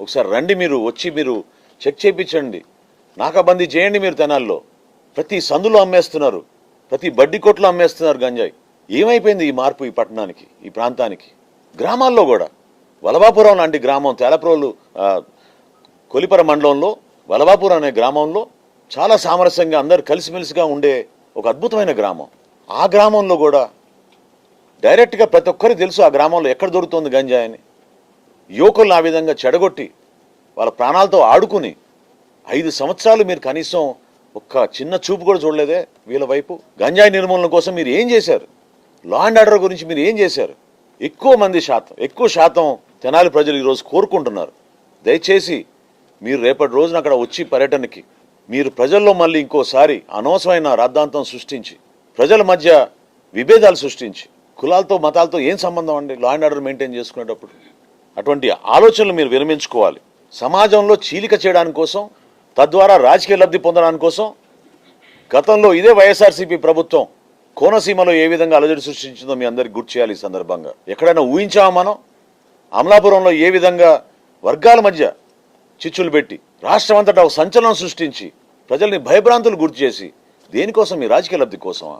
ఒకసారి రండి మీరు వచ్చి మీరు చెక్ చేయించండి. నాకాబందీ చేయండి మీరు తెనాల్లో. ప్రతి సందులో అమ్మేస్తున్నారు. ప్రతి బడ్డీ కొట్లో అమ్మేస్తున్నారు గంజాయి. ఏమైపోయింది ఈ మార్పు ఈ పట్టణానికి ఈ ప్రాంతానికి? గ్రామాల్లో కూడా. వలవాపురం లాంటి గ్రామం తేలప్రోలు కొలిపర మండలంలో వలవాపురం అనే గ్రామంలో చాలా సామరస్యంగా అందరు కలిసిమెలిసిగా ఉండే ఒక అద్భుతమైన గ్రామం. ఆ గ్రామంలో కూడా డైరెక్ట్గా ప్రతి ఒక్కరికి తెలుసు ఆ గ్రామంలో ఎక్కడ దొరుకుతుంది గంజాయి అని. యువకులను ఆ విధంగా చెడగొట్టి వాళ్ళ ప్రాణాలతో ఆడుకుని ఐదు సంవత్సరాలు మీరు కనీసం ఒక్క చిన్న చూపు కూడా చూడలేదే వీళ్ళ వైపు. గంజాయి నిర్మూలన కోసం మీరు ఏం చేశారు? లా అండ్ ఆర్డర్ గురించి మీరు ఏం చేశారు? ఎక్కువ మంది శాతం ఎక్కువ శాతం తెనాలి ప్రజలు ఈరోజు కోరుకుంటున్నారు. దయచేసి మీరు రేపటి రోజున అక్కడ వచ్చి పర్యటనకి మీరు ప్రజల్లో మళ్ళీ ఇంకోసారి అనవసరమైన రాద్ధాంతం సృష్టించి ప్రజల మధ్య విభేదాలు సృష్టించి కులాలతో మతాలతో ఏం సంబంధం అండి? లా అండ్ ఆర్డర్ మెయింటైన్ చేసుకునేటప్పుడు. అటువంటి ఆలోచనలు మీరు విరమించుకోవాలి. సమాజంలో చీలిక చేయడానికి కోసం తద్వారా రాజకీయ లబ్ధి పొందడానికి కోసం గతంలో ఇదే వైఎస్ఆర్సీపీ ప్రభుత్వం కోనసీమలో ఏ విధంగా అలజడి సృష్టించిందో మీ అందరికి గుర్తు చేయాలి ఈ సందర్భంగా. ఎక్కడైనా ఊహించామా మనం? అమలాపురంలో ఏ విధంగా వర్గాల మధ్య చిచ్చులు పెట్టి రాష్ట్రం అంతటా ఒక సంచలనం సృష్టించి ప్రజల్ని భయభ్రాంతులు గుర్తు చేసి దేనికోసం మీ రాజకీయ లబ్ధి కోసమా?